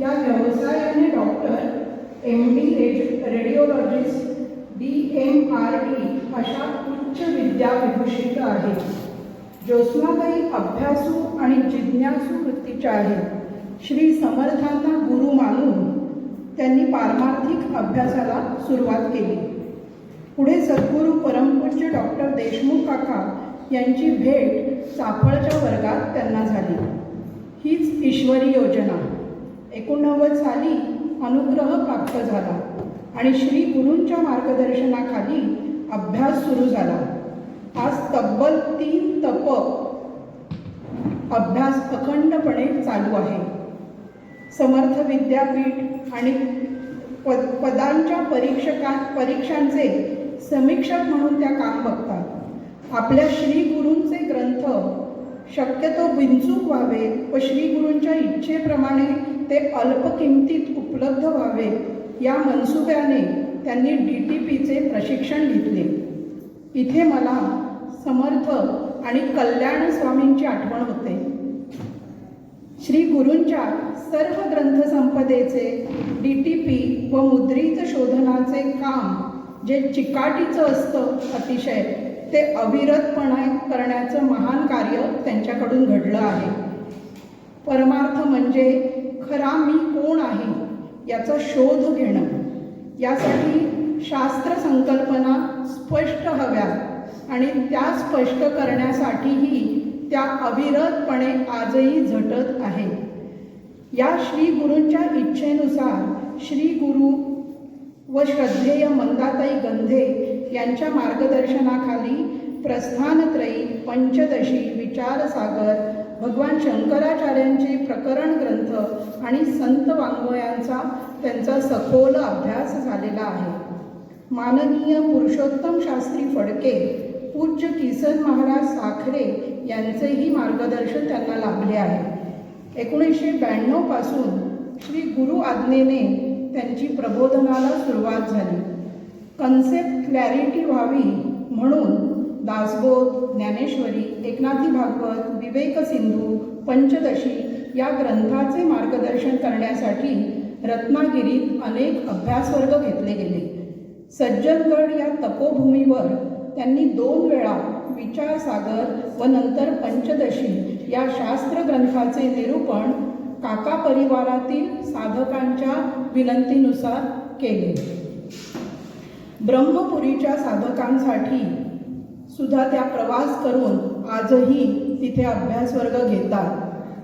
या व्यवसायाने doctor M D radiologist D M R D अशा उच्च विद्याविभूषित आहेत. ज्योत्स्नाताई अभ्यासू आणि जिज्ञासू वृत्तीच्या आहेत. श्री समर्थांना गुरु मानून त्यांनी पारमार्थिक अभ्यासाला सुरुवात केली. पुढे सद्गुरू परमपूज्य डॉक्टर देशमुख काका यांची भेट चाफळच्या वर्गात त्यांना झाली. हीच ईश्वरी योजना. एकोणनव्वद साली अनुग्रह प्राप्त झाला आणि श्री गुरूंच्या मार्गदर्शनाखाली अभ्यास सुरू झाला. आज तब्बल तीन तप अभ्यास अखंडपणे चालू आहे. समर्थ विद्यापीठ आणि पद पदांच्या परीक्षका परीक्षांचे समीक्षक म्हणून त्या काम बघतात. आपल्या श्री गुरूंचे ग्रंथ शक्यतो बिनचूक व्हावे व श्री गुरूंच्या इच्छेप्रमाणे ते अल्प किमतीत उपलब्ध व्हावे या मनसुब्याने त्यांनी डी टी पीचे प्रशिक्षण घेतले. इथे मला समर्थ आणि कल्याण स्वामींची आठवण होते. श्री गुरूंच्या सर्व ग्रंथसंपदेचे डी टी पी व मुद्रित शोधनाचे काम जे चिकाटीचं असतं अतिशय ते अविरतपणे करण्याचं महान कार्य त्यांच्याकडून घडलं आहे. परमार्थ म्हणजे खरा मी कोण आहे? याचा शोध घेणं. यासाठी शास्त्र संकल्पना स्पष्ट हव्या आणि त्या स्पष्ट करण्यासाठीही त्या अविरतपणे आजही झटत आहेत या श्री गुरूंच्या इच्छेनुसार श्री गुरु व श्रद्धेय मंदाताई गंधे यांच्या मार्गदर्शनाखाली प्रस्थानत्रयी पंचदशी विचारसागर भगवान शंकराचार्यांचे प्रकरण ग्रंथ आणि संत वाङ्मयांचा त्यांचा सखोल अभ्यास झालेला आहे. माननीय पुरुषोत्तम शास्त्री फडके पूज्य किसन महाराज साखरे यांचेही मार्गदर्शन त्यांना लाभले आहे. एकोणीसशे ब्याण्णवपासून श्री गुरु आज्ञेने त्यांची प्रबोधनाला सुरुवात झाली. कन्सेप्ट क्लॅरिटी व्हावी म्हणून दासबोध ज्ञानेश्वरी एकनाथी भागवत विवेक सिंधू पंचदशी या ग्रंथाचे मार्गदर्शन करण्यासाठी रत्नागिरीत अनेक अभ्यासवर्ग घेतले गेले. सज्जनगड या तपोभूमीवर त्यांनी दोन वेळा विचारसागर व नंतर पंचदशी या शास्त्र ग्रंथाचे निरूपण काका परिवारातील साधकांच्या विनंतीनुसार केले. ब्रह्मपुरीच्या साधकांसाठी सुद्धा त्या प्रवास करून आजही तिथे अभ्यास वर्ग घेतात.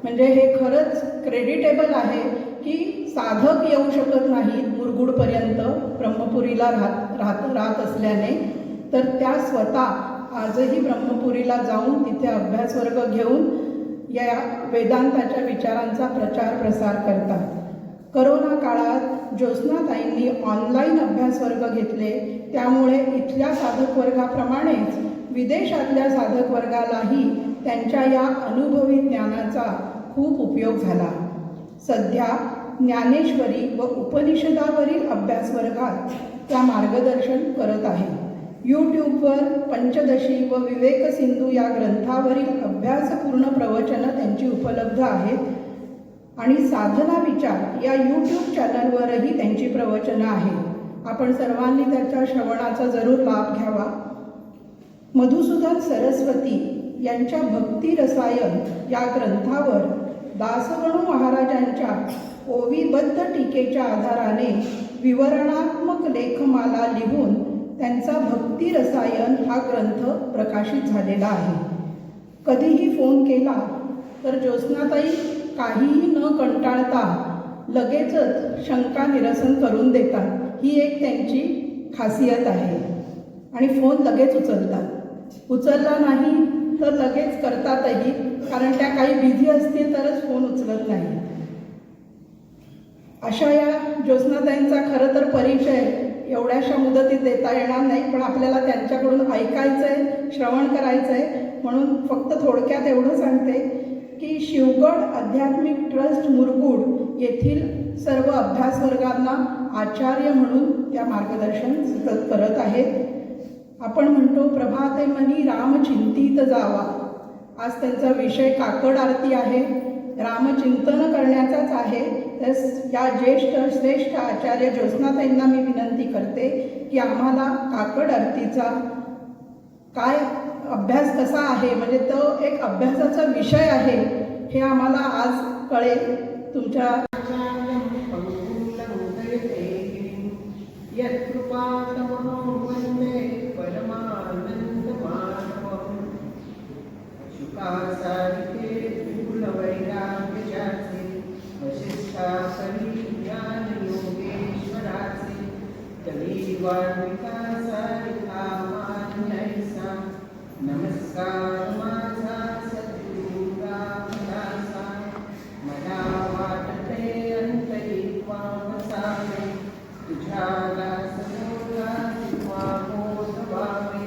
म्हणजे हे खरंच क्रेडिटेबल आहे की साधक येऊ शकत नाहीत मुरगुडपर्यंत ब्रह्मपुरीला राहत राहत राहत असल्याने. तर त्या स्वतः आजही ब्रह्मपुरीला जाऊन तिथे अभ्यास वर्ग घेऊन या वेदांताच्या विचारांचा प्रचार प्रसार करतात. करोना काळात ज्योत्स्नाताईंनी ऑनलाईन अभ्यास वर्ग घेतले त्यामुळे इथल्या साधक वर्गाप्रमाणेच विदेशातल्या साधक वर्गालाही त्यांच्या या अनुभवी ज्ञानाचा खूप उपयोग झाला. सध्या ज्ञानेश्वरी व उपनिषदावरील अभ्यास वर्गात त्या मार्गदर्शन करत आहे. यूट्यूबवर पंचदशी व विवेक सिंधू या ग्रंथावरील अभ्यासपूर्ण प्रवचनं त्यांची उपलब्ध आहेत आणि साधना विचार या यूट्यूब चॅनलवरही त्यांची प्रवचनं आहेत. आपण सर्वांनी त्याच्या श्रवणाचा जरूर लाभ घ्यावा. मधुसूदन सरस्वती यांच्या भक्ती रसायन या ग्रंथावर दासगणू महाराजांच्या ओवीबद्ध टीकेच्या आधाराने विवरणात्मक लेखमाला लिहून त्यांचा भक्ती रसायन हा ग्रंथ प्रकाशित झालेला आहे. कधीही फोन केला तर ज्योत्स्नाताई काहीही न कंटाळता लगेचच शंका निरसन करून देतात. ही एक त्यांची खासियत आहे. आणि फोन लगेच उचलतात. उचलला नाही तर लगेच करतातही कारण त्या काही बिझी असतील तरच फोन उचलत नाही. अशा या ज्योत्स्नाताईंचा खरं तर परिचय एवढ्याशा मुदतीत देता येणार नाही पण आपल्याला त्यांच्याकडून ऐकायचं आहे श्रवण करायचं आहे म्हणून फक्त थोडक्यात एवढं सांगते. की शिवगड आध्यात्मिक ट्रस्ट मुरगुड येथील सर्व अभ्यास वर्गांना आचार्य म्हणून त्या मार्गदर्शन सतत करत आहेत. आपण म्हणतो प्रभाते मनी राम चिंतित जावा. आज त्यांचा विषय काकड आरती आहे. रामचिंतन करण्याचाच आहे. तर या ज्येष्ठ श्रेष्ठ आचार्य ज्योत्स्नाताईंना मी विनंती करते की आम्हाला काकड आरतीचा काय अभ्यास कसा आहे? म्हणजे तो एक अभ्यासाचा विषय आहे हे आम्हाला आज कळेल. तुमच्या यत्कृपातमो वन्दे परमानन्दमाधवम् शुकासारिके विपुलवैराग्यजाते वसिष्ठासरी ज्ञानयोगेश्वराचे कलिवाल्मिकासारिका मान्यैसा नमस्कार माझा सद्गुरु रामदासा मला वाटते अंतरी वामसावे तुझ्या दासमोला किंवा बोध व्हावे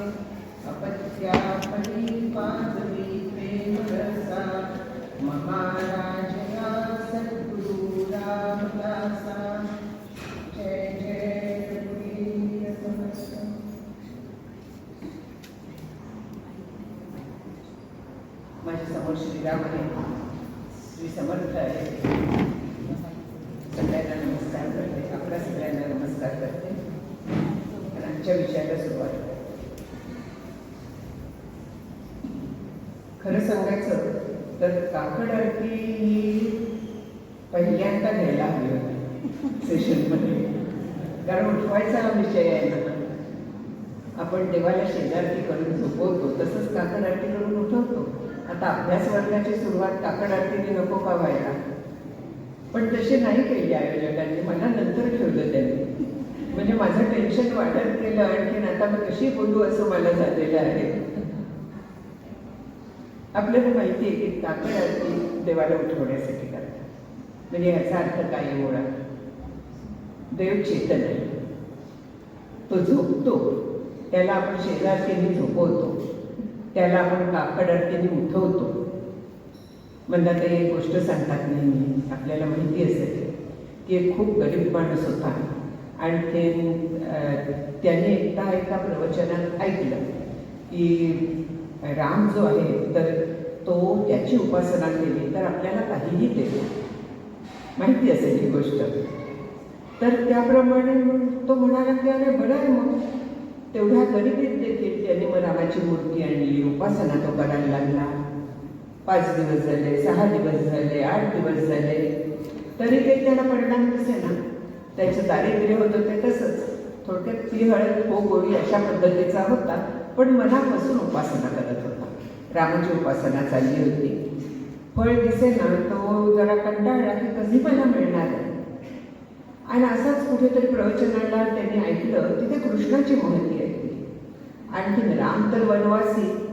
अपत्या परी पाजवी प्रेम रसा महाराजया सद्गुरु रामदासा जय जय रघुवीर समर्थ माझ्यासमोर श्रीराम आहे श्री समर्थ आहे सगळ्यांना नमस्कार करते. आपल्या सगळ्यांना नमस्कार करते. आणि आमच्या विषयाला सुरुवात करते खरं सांगायचं तर काकड आरती ही पहिल्यांदा घ्यायला हवी होती सेशनमध्ये कारण उठवायचा हा विषय आहे ना. आपण देवाला शेजारती करून झोपवतो तसंच काकड आरती करून उठवतो. आता अभ्यास वर्गाची सुरुवात काकड आरतीने नको का व्हायला? पण तसे नाही केले आयोजकांनी. मला नंतर ठेवलं त्यांनी. म्हणजे माझं टेन्शन वाढत गेलं आणखीन आता मग कशी बोलू असं मला झालेलं आहे. आपल्याला माहिती आहे की काकड आरती देवाला उठवण्यासाठी करतात. म्हणजे ह्याचा अर्थ काय ओळख देव चेतन आहे. तो झोपतो. त्याला आपण शेजारतीने झोपवतो. त्याला आपण काकड आरतीने उठवतो. म्हणतात एक गोष्ट सांगतात नेहमी आपल्याला माहिती असेल. की एक खूप गरीब माणूस होता. आणि ते त्याने एकदा एका प्रवचनात ऐकलं की राम जो आहे तर तो त्याची उपासना केली तर आपल्याला काहीही देतो माहिती असेल ही गोष्ट. तर त्याप्रमाणे तो म्हणाला की अरे बरं आहे मग. तेवढ्या गरिबीत देखील त्याने मग रामाची मूर्ती आणली उपासना तो करायला लागला. पाच दिवस झाले सहा दिवस झाले आठ दिवस झाले. तरी ते त्याला परिणाम कसे ना? त्याचं दारिद्र्य होतं ते तसंच. थोडक्यात ती हळद हो गोळी अशा पद्धतीचा होता पण मनापासून उपासना करत होता. रामाची उपासना चालली होती. फळ दिसे ना तो जरा कंटाळला की कधी मला मिळणार आहे? आणि असाच कुठेतरी प्रवचनाला त्यांनी ऐकलं तिथे कृष्णाची महती ऐकली आणखीन राम तर वनवासी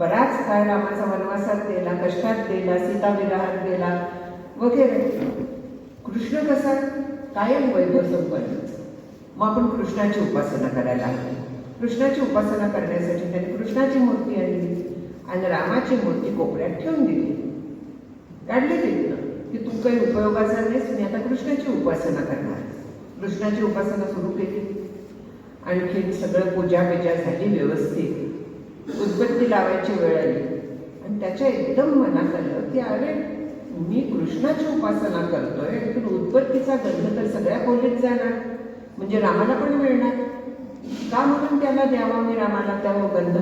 बराच काळ रामाचा वनवासात गेला कष्टात गेला सीताविराहात गेला वगैरे. कृष्ण कसा? कायम वैभव संपन्न. मग आपण कृष्णाची उपासना करायला हवी. कृष्णाची उपासना करण्यासाठी त्यांनी कृष्णाची मूर्ती आणली आणि रामाची मूर्ती कोपऱ्यात ठेवून दिली. काढली तिथनं की तू काही उपयोगाचा नाहीस मी आता कृष्णाची उपासना करणार. कृष्णाची उपासना सुरू केली. आणखी सगळं पूजा बिजा झाली व्यवस्थित. उदबत्ती लावायची वेळ आली. आणि त्याच्या एकदम मनात आलं की अरे मी कृष्णाची उपासना करतोय पण उदबत्तीचा गंध तर सगळ्या खोलीत जाणार. म्हणजे रामाला पण मिळणार. का म्हणून त्याला द्यावा मी रामाला त्या गंध?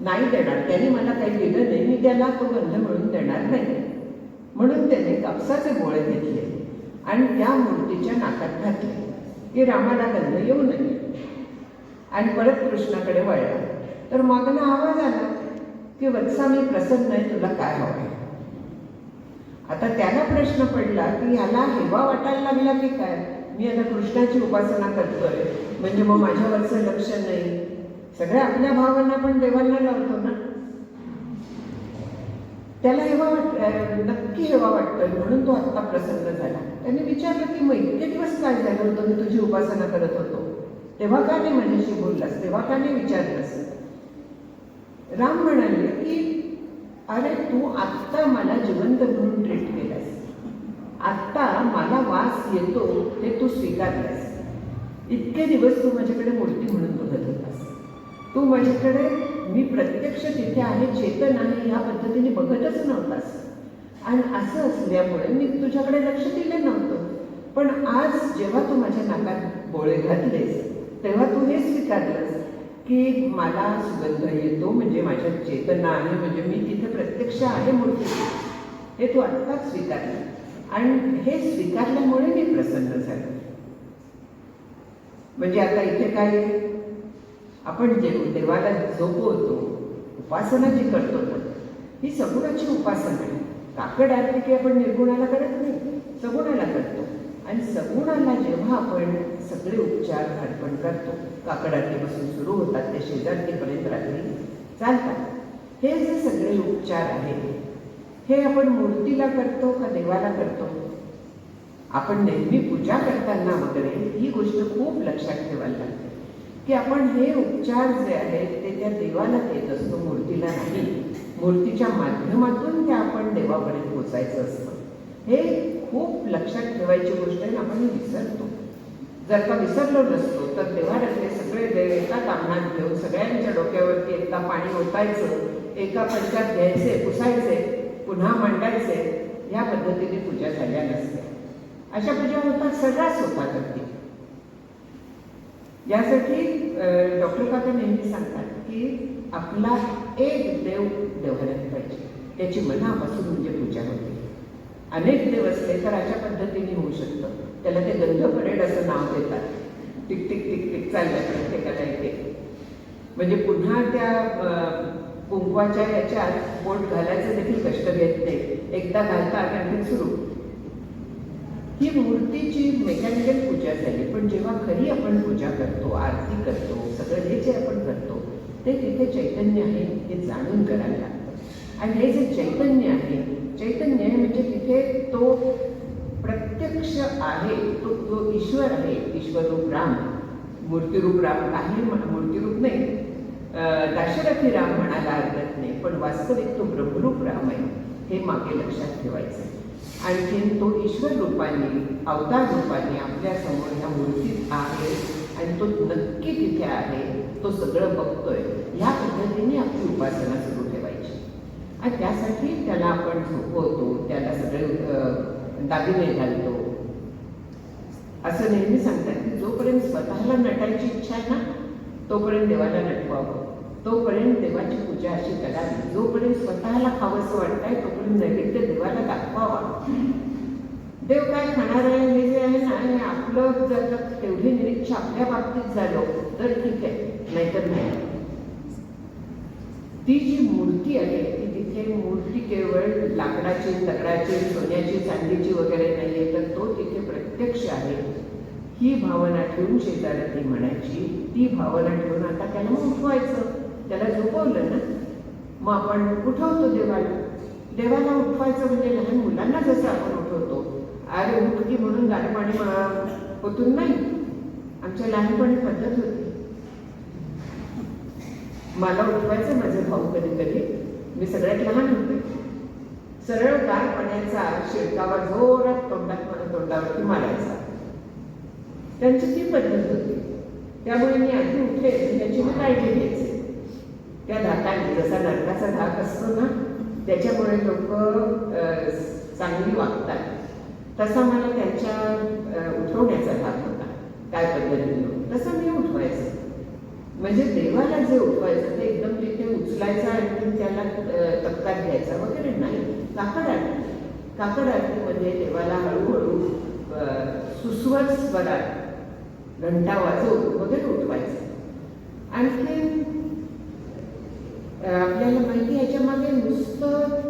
नाही देणार. त्याने मला काही दिलं नाही मी त्याला तो गंध मिळून देणार नाही. म्हणून त्याने कापसाचे गोळे घेतले आणि त्या मूर्तीच्या नाकात घातले की रामाला गंध येऊ नये. आणि परत कृष्णाकडे वळला. तर मागणं आवाज आला की वत्सा मी प्रसन्न आहे तुला काय हवं आता त्याला प्रश्न पडला की ह्याला हेवा वाटायला लागला की काय? मी आता कृष्णाची उपासना करतोय. म्हणजे मग माझ्यावरचं लक्ष नाही. सगळ्या आपल्या भावांना पण देवांना लावतो ना. त्याला हेवा वाट नक्की हेवा वाटतोय. म्हणून तो आत्ता प्रसन्न झाला. त्याने विचारलं की मग इतके दिवस काय झालं होतं? मी तुझी उपासना करत होतो. तेव्हा का नाही माझ्याशी बोललास? तेव्हा का नाही विचारलंस? राम म्हणाले की अरे तू आत्ता मला जिवंत म्हणून ट्रीट केलास आत्ता मला वास येतो हे तू स्वीकारलास इतके दिवस तू माझ्याकडे मूर्ती म्हणून बघत होतास. तू माझ्याकडे मी प्रत्यक्ष तिथे आहे चेतन आहे ह्या पद्धतीने बघतच नव्हतास. आणि असं असल्यामुळे मी तुझ्याकडे लक्ष दिलं नव्हतं. पण आज जेव्हा तू माझ्या नाकात बोळे घातलेस तेव्हा तू हे स्वीकारलंस. की मला सुगंध येतो म्हणजे माझ्या चेतना आहे म्हणजे मी तिथे प्रत्यक्ष आहे मूर्ती. हे तू आत्ताच स्वीकारलं. आणि हे स्वीकारल्यामुळे मी प्रसन्न झालो. म्हणजे आता इथे काय आहे? आपण जे देवाला झोपवतो उपासना जी करतो ना ही सगुणाची उपासना आहे. काकड आरती की आपण निर्गुणाला करत नाही सगुणाला करतो. आणि सगुणाला जेव्हा आपण सगळे उपचार अर्पण करतो काकड सुरू होतात ते शेजारतीपर्यंत रात्री चालतात. हे जे सगळे उपचार आहेत हे आपण मूर्तीला करतो का देवाला करतो? आपण नेहमी पूजा करताना वगैरे ही गोष्ट खूप लक्षात ठेवायला लागते. की आपण हे उपचार जे आहेत ते त्या देवाला देत असतो मूर्तीला नाही. मूर्तीच्या माध्यमातून त्या आपण देवापर्यंत पोचायचं असतं. हे खूप लक्षात ठेवायची गोष्ट आहे आपण विसरतो. जर का विसरलो नसतो तर देवारातले सगळे देव एका कामनात घेऊन सगळ्यांच्या डोक्यावरती एकदा पाणी ओतायचं एका पंचात घ्यायचे पुसायचे पुन्हा मांडायचे या पद्धतीने पूजा झाल्या नसत्या. अशा पूजा होतात सर्रास होतात अगदी यासाठी डॉक्टर काका नेहमी सांगतात की आपला एक देव देवालयात पाहिजे. त्याची मनापासून म्हणजे पूजा होते. अनेक दिवस लेखनाच्या तर अशा पद्धतीने होऊ शकतं. त्याला ते गंध परेड असं नाव देतात. टिक टिक टिक टिक चालल्या प्रत्येकाला येते म्हणजे पुन्हा त्या कुंकवाच्या याच्यात बोट घालायचं देखील कष्ट घेत नाही. एकदा घालता आणखी सुरू. ही मूर्तीची मेकॅनिकल पूजा झाली. पण जेव्हा खरी आपण पूजा करतो आरती करतो सगळं हे जे आपण करतो ते तिथे चैतन्य आहे हे जाणून करायला लागतं. आणि हे जे चैतन्य आहे चैतन्य म्हणजे तिथे तो प्रत्यक्ष आहे तो तो ईश्वर आहे ईश्वरूप राम. मूर्तिरूप राम काही म्हण- मूर्तिरूप नाही. अं, दाशरथी राम म्हणायला हरकत नाही पण वास्तविक तो ब्रह्मरूप राम आहे हे मागे लक्षात ठेवायचं आणखीन तो ईश्वर रूपाने अवतार रूपाने आपल्यासमोर ह्या मूर्तीत आहे आणि तो नक्की तिथे आहे तो सगळं बघतोय. ह्या पद्धतीने आपली उपासना सुरू आणि त्यासाठी त्याला आपण झोपवतो त्याला सगळे दागिने घालतो. असं नेहमी सांगतात की जोपर्यंत स्वतःला नटायची इच्छा आहे ना तोपर्यंत देवाला नटवावं. तोपर्यंत देवाची पूजा अशी करावी. जोपर्यंत स्वतःला खावंसं वाटतंय तोपर्यंत नैवेद्य देवाला दाखवावा. देव काय खाणार आहे हे जे आहे ना हे आपलं जर तेवढी निरीक्षा आपल्या बाबतीत झालो तर ठीक आहे. नाहीतर नाही. ती जी मूर्ती आहे म्हणजे ती मूर्ती केवळ लाकडाची दगडाची सोन्याची चांदीची वगैरे नाही आहे तर तो तिथे प्रत्यक्ष आहे. ही भावना ठेवून शेजारती म्हणायची. ती भावना ठेवून आता त्याला मग उठवायचं. त्याला झोपवलं ना? मग आपण उठवतो देवाला. देवाला उठवायचं म्हणजे लहान मुलांना जसं आपण उठवतो. अरे उठकी म्हणून गारपाणी पाणी नाही. आमच्या लहानपणी पद्धत होती. मला उठवायचं माझे भाऊ कधी कधी मी सगळ्यात लहान होते. सरळ गार पाण्याचा शिडकावा जोरात तोंडात तोंडावरती मारायचा. त्यांची ती पद्धत होती. त्यामुळे मी आधी उठले त्याची मी काळजी घ्यायचे. त्या धाकाने जसा नरकाचा धाक असतो ना त्याच्यामुळे लोक चांगली वागतात. तसा मला त्यांच्या उठवण्याचा धाक होता. काय पद्धतीने? तसं मी उठवायचं. म्हणजे देवाला जे उठवायचं ते एकदम तिथे उचलायचं आणि त्याला तक्कात घ्यायचा वगैरे नाही. काकड आरती. काकड आरतीमध्ये देवाला हळूहळू सुस्वर स्वरात घंटा वाजवून वगैरे उठवायचं. आणखी आपल्याला माहिती याच्यामध्ये याच्या मागे नुसतं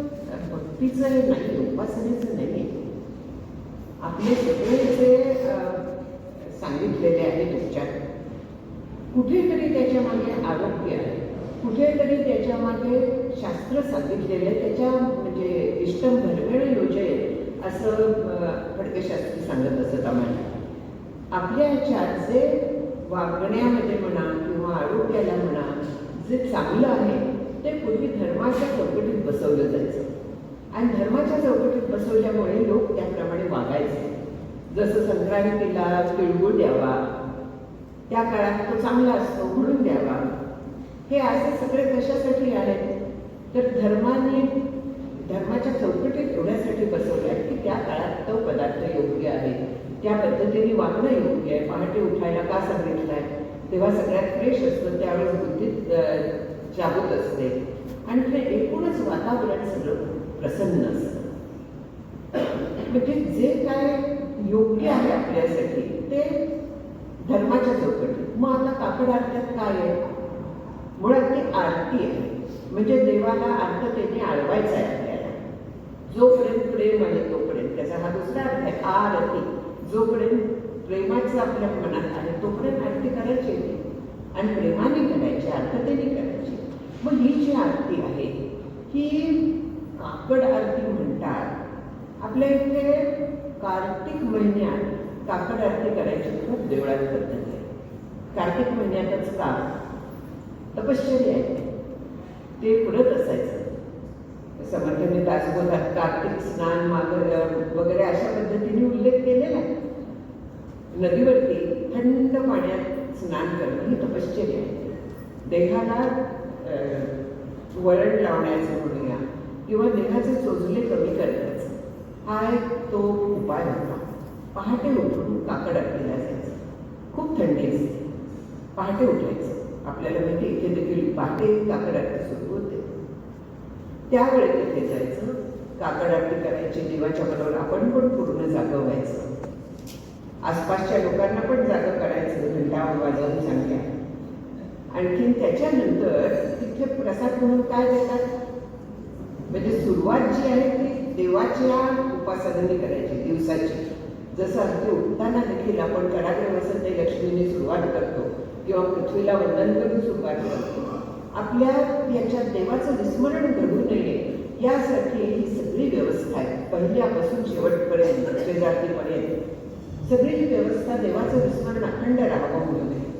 भक्तीचं हे नाही उपासनेचं नाही आपले सगळे जे सांगितलेले आहे उपचार कुठेतरी त्याच्यामागे आरोग्य आहे कुठेतरी त्याच्यामागे शास्त्र सांगितलेलं आहे त्याच्या म्हणजे इष्टम घरगळ योजय असं अ, सांगत असत आम्हाला. आपल्या ह्याच्यात जे वागण्यामध्ये म्हणा किंवा आरोग्याला म्हणा जे चांगलं आहे ते पूर्वी धर्माच्या चौकटीत बसवलं जायचं. आणि धर्माच्या चौकटीत बसवल्यामुळे लोक त्याप्रमाणे वागायचे. जसं संक्रांतीला तिळगुळ द्यावा त्या काळात तो चांगला असतो म्हणून द्यावा. हे असे सगळे कशासाठी आहेत तर धर्माने धर्माच्या चौकटीत एवढ्यासाठी बसवल्या की त्या काळात तो पदार्थ योग्य आहे. त्या पद्धतीने वागणं योग्य आहे. पहाटे उठायला का सांगितलंय? तेव्हा सगळ्यात फ्रेश असतं त्यावेळेस बुद्धीत जागृत असते. आणि हे एकूणच वातावरण सगळं प्रसन्न असतं. म्हणजे जे काय योग्य आहे आपल्यासाठी ते धर्माच्या चौकटीत मग आता काकड आरत्यात काय आहे? मुळात ती आरती आहे. म्हणजे देवाला अर्थतेने आळवायचा आहे आपल्याला. जोपर्यंत प्रेम आहे तोपर्यंत. त्याचा हा दुसरा अर्थ आहे आरती. जोपर्यंत प्रेमाचं आपल्या मनात आहे तोपर्यंत आरती करायची आणि प्रेमाने करायची आर्थतेने करायची. मग ही जी आरती आहे ही काकड आरती म्हणतात. आपल्या इथे कार्तिक महिन्यात काकड आरती करायची खूप देवळात पद्धत आहे. कार्तिक महिन्यातच का तपश्चर्या आहे ते पुरत असायचं समर्थांनी दासबोधात कार्तिक स्नान माग वगैरे अशा पद्धतीने उल्लेख केलेला आहे. नदीवरती थंड पाण्यात स्नान करणं ही तपश्चर्या आहे. देहाला वळण लावण्याचं म्हणूया किंवा देहाचे चोचले कमी करण्याचं. हा एक तो उपाय होता. पहाटे उठून काकड आपल्याला जायचं खूप थंडी असते. पहाटे उठायचं. आपल्याला माहिती इथे देखील पहाटे काकड आरती सुरू होते. त्यावेळी तिथे जायचं. काकड आरती करायची देवाच्या बरोबर आपण पण पूर्ण जागं व्हायचं. आसपासच्या लोकांना पण जागं करायचं घंटा वाजवून सांगल्या. आणखीन त्याच्यानंतर तिथे प्रसाद म्हणून काय देतात? म्हणजे सुरुवात जी आहे ती देवाच्या उपासनाने करायची दिवसाची. जसं अगदी उठताना देखील आपण कडाकडे ते लक्ष्मीने सुरुवात करतो किंवा पृथ्वीला वंदन करून सुरुवात करतो. आपल्या याच्यात देवाचं विस्मरण घडू नये यासाठी ही सगळी व्यवस्था आहे. पहिल्यापासून शेवटपर्यंत शेजारतीपर्यंत. सगळी ही व्यवस्था देवाचं विस्मरण अखंड राहावं म्हणून आहे.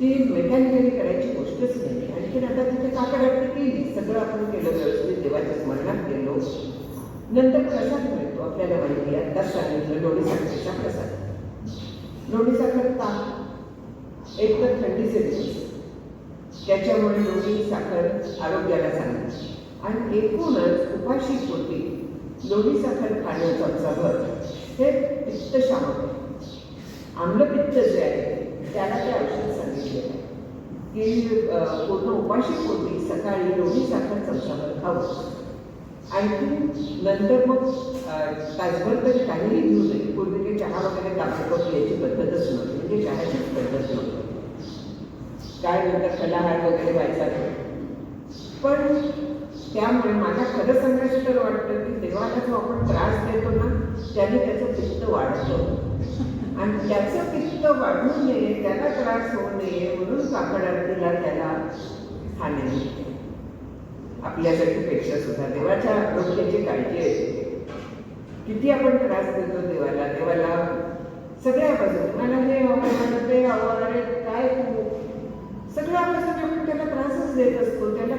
ती मेकॅनिकली करायची गोष्टच नाही. आणखीन आता तिथे काकड आरती केली? सगळं आपण केलं व्यवस्थित देवाच्या स्मरणात गेलो. नंतर प्रसाद मिळतो आपल्याला माहिती आत्ताच सांगितलं लोणी साखरेच्या प्रसाद लोणी साखर का? एक तर थंडीचे दिवस त्याच्यामुळे लोणी साखर आरोग्याला चांगली. आणि एकूणच उपाशी पोटी लोणी साखर खाणं चमचाभर हे पित्तशामक आहे. आम्लपित्त जे आहे त्याला ते औषध सांगितलेलं आहे. की पूर्ण उपाशी पोटी सकाळी लोणी साखर चमचाभर खावं. आणखी नंतर मग तासभर तरी काहीही घेऊ नये पूर्वी ते चहा वगैरे ताबडतोब याची पद्धतच नव्हती. म्हणजे चहाचीच पद्धत नव्हती. काय नंतर फलाहार वगैरे व्हायचा पण त्यामुळे मला खरं सांगायचं तर वाटतं की देवाला जो आपण त्रास देतो ना त्याने त्याचं पित्त वाढतं. आणि त्याचं पित्त वाढू नये त्याला त्रास होऊ नये म्हणून कापड आरतीला त्याला हा मिळते आपल्यासाठी पेक्षा सुद्धा देवाच्या आरोग्याची काळजी आहे किती आपण त्रास देतो देवाला देवाला सगळ्या बाजूने मला हे हवं मला ते हवं अरे काय तू सगळ्या बाजूने आपण त्याला त्रासच देत असतो. त्याला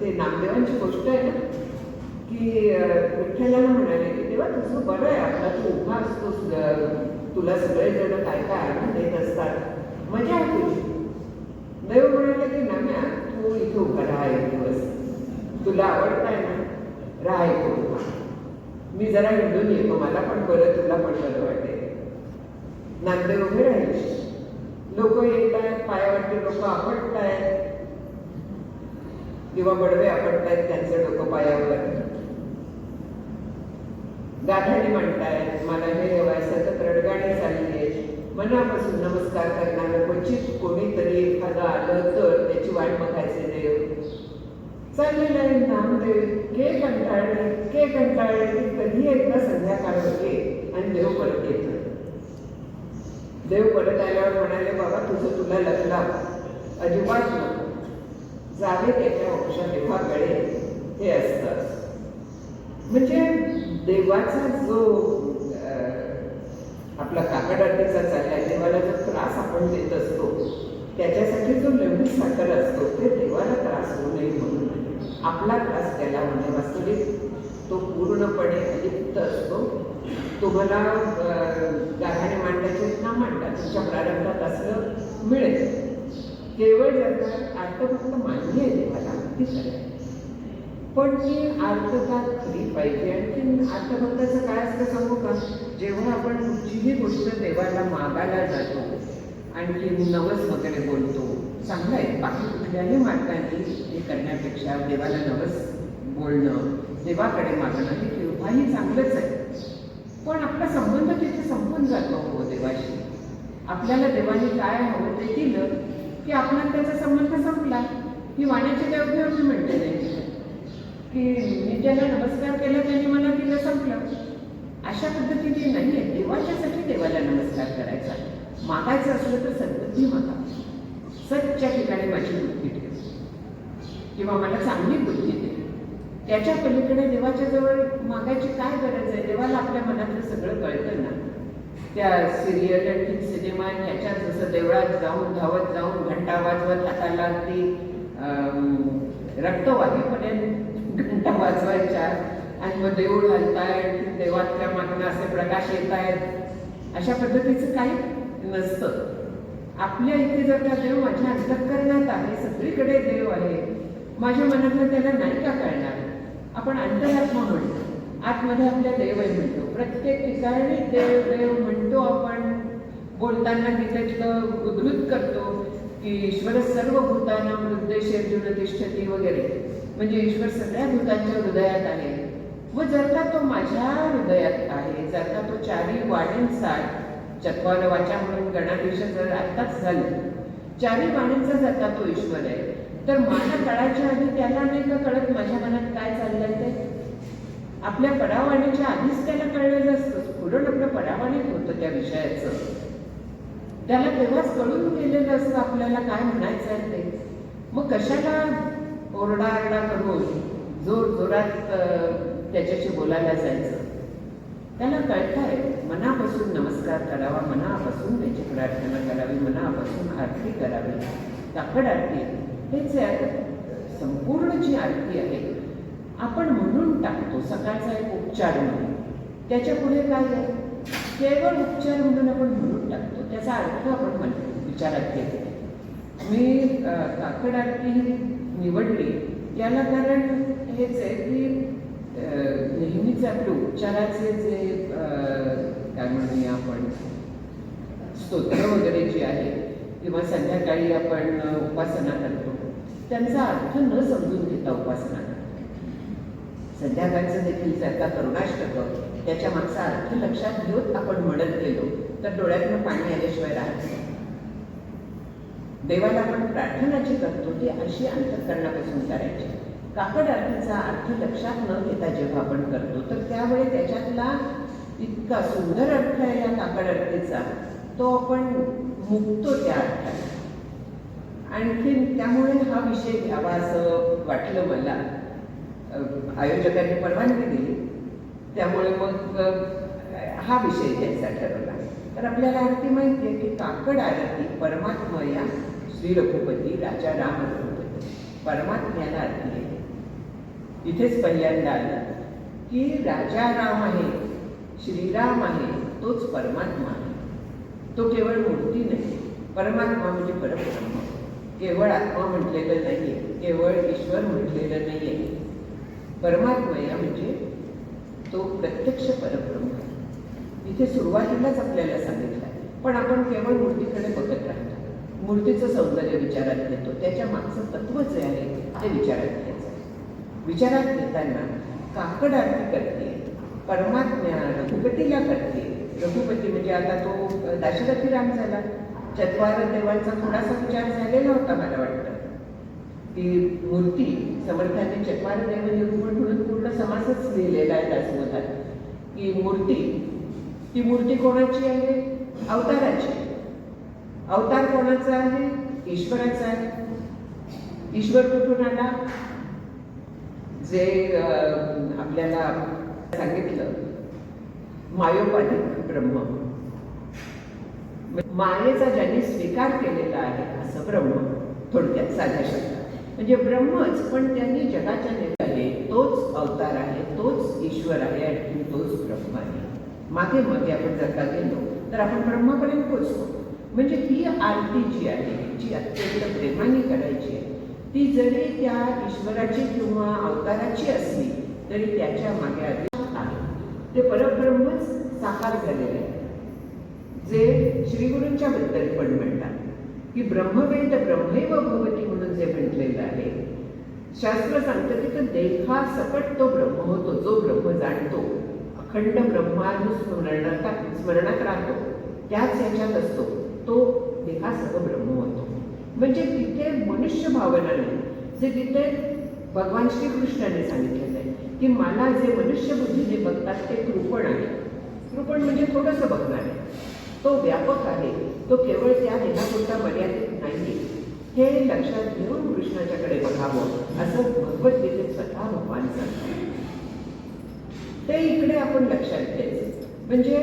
ते नामदेवांची गोष्ट आहे ना की अं, विठ्ठलाला म्हणाले की तेव्हा तुझं बरं आहे आपला तू उभा असतोस तुला तुला सगळेजण काय काय आनंद देत असतात? मजा आहे तुझी देव म्हणाले की नाम्या तू इथे उभा राहा एक दिवस तुला आवडताय ना? राहा इथे मी जरा हिंडून येतो मला पण बरं तुला पण बरं वाटेल. नांदे उभे राहिले लोक येत आहेत पायावरती लोक आपटतायत. किंवा बडवे आपटतायत त्यांचं डोकं पायावर. गाठाणी म्हणतायत मला हे हवंय सतत रडगाणी चालली आहे. मनापासून नमस्कार करणारं क्वचित कोणीतरी एखादं आलं तर त्याची वाट बघायचे देव. चाललेलं आहे नामदेव के कंटाळले के कंटाळले की कधी एकदा संध्याकाळ होते आणि देव परत येतो. देव परत आल्यावर म्हणाले बाबा तुझं तुला लग्न अजिबात नको. जावे त्याच्या वंशा देवाकडे हे असतं. म्हणजे देवाचा जो आपला काकडाटीचा चाललाय देवाला जो त्रास आपण देत असतो त्याच्यासाठी जो लिंबू साखर असतो ते देवाला त्रास होऊ नये म्हणून आपला त्रास त्याला होणे वास्तविक. तो पूर्णपणे लिप्त असतो. तुम्हाला अं, गाठाणे मांडायचे ना मांडा तुमच्या प्रारंभात असलं मिळेल. केवळ जर आता फक्त मान्य आहे देवाला ती पण ती आर्थता खरी पाहिजे. आणखी अर्थभक्ताचं काय असतं सांगू का? जेव्हा आपण कुठचीही गोष्ट देवाला मागायला जातो आणखी नवस वगैरे बोलतो चांगलं आहे. बाकी कुठल्याही मार्गाने हे करण्यापेक्षा देवाला नवस बोलणं देवाकडे मागणं हे केव्हाही चांगलंच आहे. पण आपला संबंध तिथे संपून जातो हो देवाशी. आपल्याला देवाने काय हवं ते दिलं की आपला त्याचा संबंध संपला. ही वाण्याची देवघेव म्हणते त्यांची की मी ज्याला नमस्कार केला त्यांनी मला तिला संपलं. अशा पद्धतीने नाही आहे. देवाच्यासाठी देवाला नमस्कार करायचा. मागायचं असलं तर सद्बुद्धी मागा. सच्च्या ठिकाणी माझी बुद्धी ठेव. किंवा मला चांगली बुद्धी दे. त्याच्या पलीकडे देवाच्या जवळ मागायची काय गरज आहे? देवाला आपल्या मनातलं सगळं कळतं ना. त्या सिरियल आणि सिनेमा ह्याच्यात जसं देवळात जाऊन धावत जाऊन घंटा वाजवत हाताला ती अं, रक्त वाहेपर्यंत घंटा वाजवायच्या. आणि मग देऊळ घालतायत देवातल्या देवाच्या मागणं असे प्रकाश येत आहेत अशा पद्धतीचं काही नसतं. आपल्या इथे जर का देव माझ्या अंतःकरणात आहे सगळीकडे देव आहे माझ्या मनातलं त्याला नाही का कळणार? आपण अंतरात्मा म्हणतो. आतमध्ये आपल्या देवही म्हणतो. प्रत्येक ठिकाणी देव देव म्हणतो आपण. बोलताना गीतेतलं उद्धृत करतो की ईश्वर सर्व भूताना मृद्देश अर्जुन तिष्ठती वगैरे. म्हणजे ईश्वर सगळ्या भूतांच्या हृदयात आहे. व जर का तो माझ्या हृदयात आहे जर का तो चारी वाणींचा चत्वार वाचा म्हणून गणाविषय जर आत्ताच झालं चारी वाणींचा जर का तो ईश्वर आहे तर माझ्या कळायच्या आधी त्याला नाही का कळत माझ्या मनात काय चाललंय ते? आपल्या पडावाणीच्या आधीच त्याला कळलेलं असतं. पुढं आपलं पडावाणीत होतं त्या विषयाचं. त्याला तेव्हाच कळून गेलेलं असतं आपल्याला काय म्हणायचं आहे ते. मग कशाला ओरडाआरडा करून जोर जोरात त्याच्याशी बोलायला जायचं. त्याला कळतंय मनापासून नमस्कार करावा मनापासून त्याची प्रार्थना करावी मनापासून आरती करावी. ताकद आरती. हेच आहे संपूर्ण जी आरती आहे आपण म्हणून टाकतो. सकाळचा एक उपचार म्हणून. त्याच्या पुढे काय आहे? केवळ उपचार म्हणून आपण म्हणून टाकतो. त्याचा अर्थ आपण म्हणतो विचारात घेतो. मी काकड आरती ही निवडली. याला कारण हेच आहे की नेहमीच आपले उपचाराचे जे काय म्हणूया आपण स्तोत्र वगैरे जे आहे किंवा संध्याकाळी आपण उपासना करतो त्यांचा अर्थ न समजून घेता उपासना संध्याकाळचं देखील जर का करुणाष्टक त्याच्या मागचा अर्थ लक्षात घेऊन आपण म्हणत गेलो तर डोळ्यातनं पाणी आल्याशिवाय राहत नाही. देवाला आपण प्रार्थना जी करतो ती अशी अंतकरणापासून करायची. काकड आरतीचा अर्थ लक्षात न घेता जेव्हा आपण करतो तर त्यावेळी त्याच्यातला इतका सुंदर अर्थ आहे या काकड अर्थेचा तो आपण मुकतो त्या अर्थाने. आणखीन त्यामुळे हा विषय घ्यावा असं वाटलं मला. आयोजकांनी परवानगी दिली. त्यामुळे मग हा विषय घ्यायचा ठरवला. तर आपल्याला आरती माहिती आहे की काकड आरती परमात्मा या श्री रघुपती राजा राम रघुपती परमात्म्याला आरती आहे इथेच पहिल्यांदा आलं की राजा राम आहे श्रीराम आहे तोच परमात्मा आहे तो केवळ मूर्ती नाही परमात्मा म्हणजे परब्रह्म केवळ आत्मा म्हटलेलं नाहीये केवळ ईश्वर म्हटलेलं नाही आहे परमात्मया म्हणजे तो प्रत्यक्ष परब्रह्म आहे. इथे सुरुवातीलाच आपल्याला सांगितलं आहे. पण आपण केवळ मूर्तीकडे बघत राहतो मूर्तीचं सौंदर्य विचारात घेतो. त्याच्या मागचं तत्व जे आहे ते विचारात घ्यायचं. आहे. विचारात घेताना काकड आरती करते परमात्म्या रघुपतीला करते. रघुपती म्हणजे आता तो दाशरथी राम झाला. चत्वार देवांचा थोडासा विचार झालेला होता मला वाटतं. ती मूर्ती समर्थांनी चत्वार देव निरूपण म्हणून पूर्ण समासच लिहिलेला आहे दासमधात की मूर्ती ती मूर्ती कोणाची आहे? अवताराची. अवतार कोणाचा आहे? ईश्वराचा आहे. ईश्वर कुठून आला? जे आपल्याला सांगितलं. मायोपाधिक ब्रह्म. म्हणजे मायेचा ज्यांनी स्वीकार केलेला आहे असं ब्रह्म थोडक्यात साध्या शब्दात. म्हणजे ब्रह्मच पण त्यांनी जगाच्या निघाले तोच अवतार आहे तोच ईश्वर आहे आणि तोच ब्रह्म आहे. मागे मागे आपण जर का गेलो तर आपण ब्रह्मापर्यंत पोचतो म्हणजे ही आरती जी आहे जी अत्यंत प्रेमाने करायची आहे. ती जरी त्या ईश्वराची किंवा अवताराची असली तरी त्याच्यामागे अधिष्ठान आहे. ते परब्रह्मच साकार झालेले आहे. जे श्रीगुरूंच्या बद्दल पण म्हणतात की ब्रह्मवेद ब्रह्मैव भवती म्हणून जे म्हटलेलं आहे शास्त्र सांगतं की तो देखा सकट तो ब्रह्म होतो जो ब्रह्म जाणतो. अखंड ब्रह्मानुस्मरणात स्मरणात राहतो. त्याच ह्याच्यात असतो. तो देहासह ब्रह्म होतो. म्हणजे तिथे मनुष्य भावना नाही. जे तिथे भगवान श्रीकृष्णाने सांगितलेलं आहे की मला जे मनुष्य बुद्धीने बघतात ते कृपण आहे. कृपण म्हणजे थोडंसं बघणार आहे. तो व्यापक आहे. तो केवळ त्या देहापुरता मर्यादित नाही हे लक्षात घेऊन कृष्णाच्याकडे बघावं असं भगवद्गीतेत स्वतः भगवान सांगतात. ते इकडे आपण लक्षात घ्यायचं. म्हणजे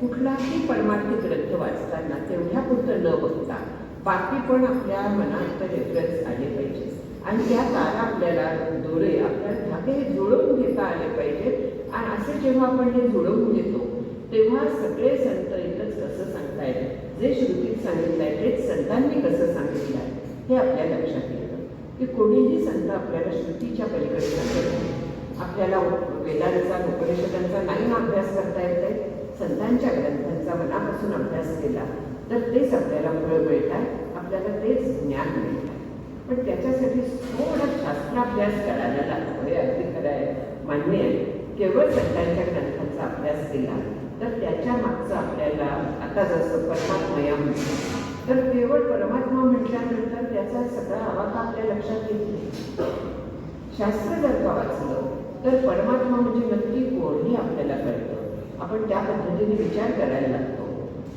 कुठलाही परमार्थी ग्रंथ वाचताना तेवढ्या पुरतं न बघता बाकी पण आपल्या मनात रेफरन्स आले पाहिजे. आणि त्या तारा आपल्याला दोरे आपल्याला धागे हे जुळवून घेता आले पाहिजेत. आणि असे जेव्हा आपण हे जुळवून घेतो तेव्हा सगळे संत एकच कसं सांगतायत? जे श्रुतीत सांगितलं आहे तेच संतांनी कसं सांगितलं आहे हे आपल्या लक्षात येतं. की कोणीही संत आपल्याला श्रुतीच्या पलीकडे सांगत नाही. आपल्याला वेदांचा उपनिषदांचा नाही अभ्यास करता येत आहे. संतांच्या ग्रंथांचा मनापासून अभ्यास केला तर तेच आपल्याला फळ मिळतात आपल्याला तेच ज्ञान मिळतात पण त्याच्यासाठी थोडा शास्त्राभ्यास करायला लागतो हे अगदी खरं आहे. मान्य आहे. केवळ संतांच्या ग्रंथांचा अभ्यास केला तर त्याच्या मागचं आपल्याला आता जसं परमात्मया म्हणतो तर केवळ परमात्मा म्हटल्यानंतर त्याचा सगळा आवाका आपल्या लक्षात येत. नाही शास्त्र जर का वाचलं तर परमात्मा म्हणजे नक्की कोणी आपल्याला कळतं. आपण त्या पद्धतीने विचार करायला लागतो.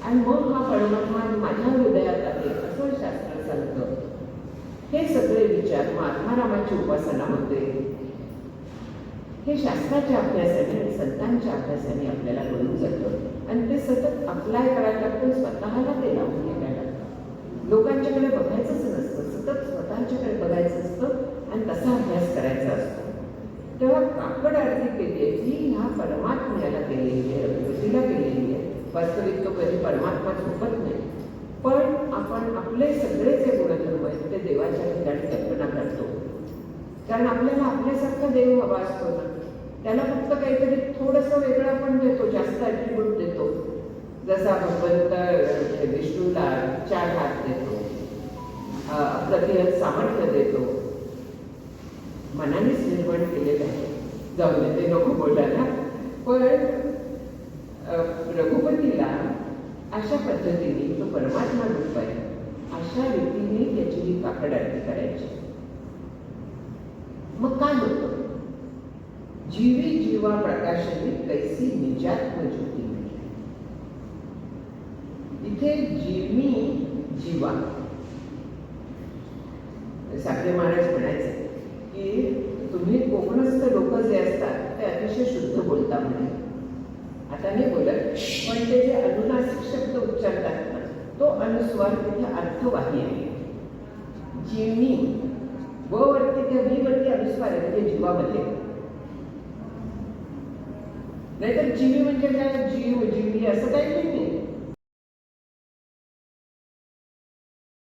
आणि मग हा परमात्मा माझ्या हृदयात आहे असं शास्त्र सांगतं. हे सगळे विचार मग आत्मारामाची उपासना होते हे शास्त्राच्या अभ्यासाने आणि संतांच्या अभ्यासाने आपल्याला कळून जातं. आणि ते सतत अप्लाय करायला लागतं स्वतःला ते लावून घ्यायला लागतं. लोकांच्याकडे बघायचंच नसतं सतत स्वतःच्याकडे बघायचं असतं आणि तसा अभ्यास करायचा असतो. आपण काकड केली आहे ती ह्या परमात्म्याला केलेली आहे प्रकृतीला केलेली आहे. वास्तविक तो कधी परमात्मा झोपत नाही. पण आपण आपले सगळे जे गुणधर्म आहेत ते देवाच्या ठिकाणी कल्पना करतो. कारण आपल्याला आपल्यासारखा देव हवा असतो ना. त्याला फक्त काहीतरी थोडंसं वेगळं आपण देतो जास्त ॲट्रिब्यूट देतो. जसा भगवंत विष्णूला चार हात देतो. आपलं सामर्थ्य देतो. मनानेच निर्माण केलेलं आहे. जाऊ दे ते नको बोलायला पण रघुपतीला अशा पद्धतीने तो परमात्मा रूप आहे अशा रीतीने त्याची ही काकड आरती करायची. मग काय होतं? जीवी जीवा प्रकाशने कैसी निजात मजुती इथे जीवी जीवा. साखरे महाराज म्हणायचे की तुम्ही कोकणस्थ लोक जे असतात ते अतिशय शुद्ध बोलता म्हणे. आता मी बोलत पण ते जे अनुनासिक शब्द उच्चारतात ना तो अनुस्वार तिथे अर्थवाही आहे. जीवनी व वरती त्या मी वरती अनुस्वार आहे म्हणजे जीवामध्ये. नाहीतर जीवी म्हणजे काय? जीव जीवी असं काही नाही.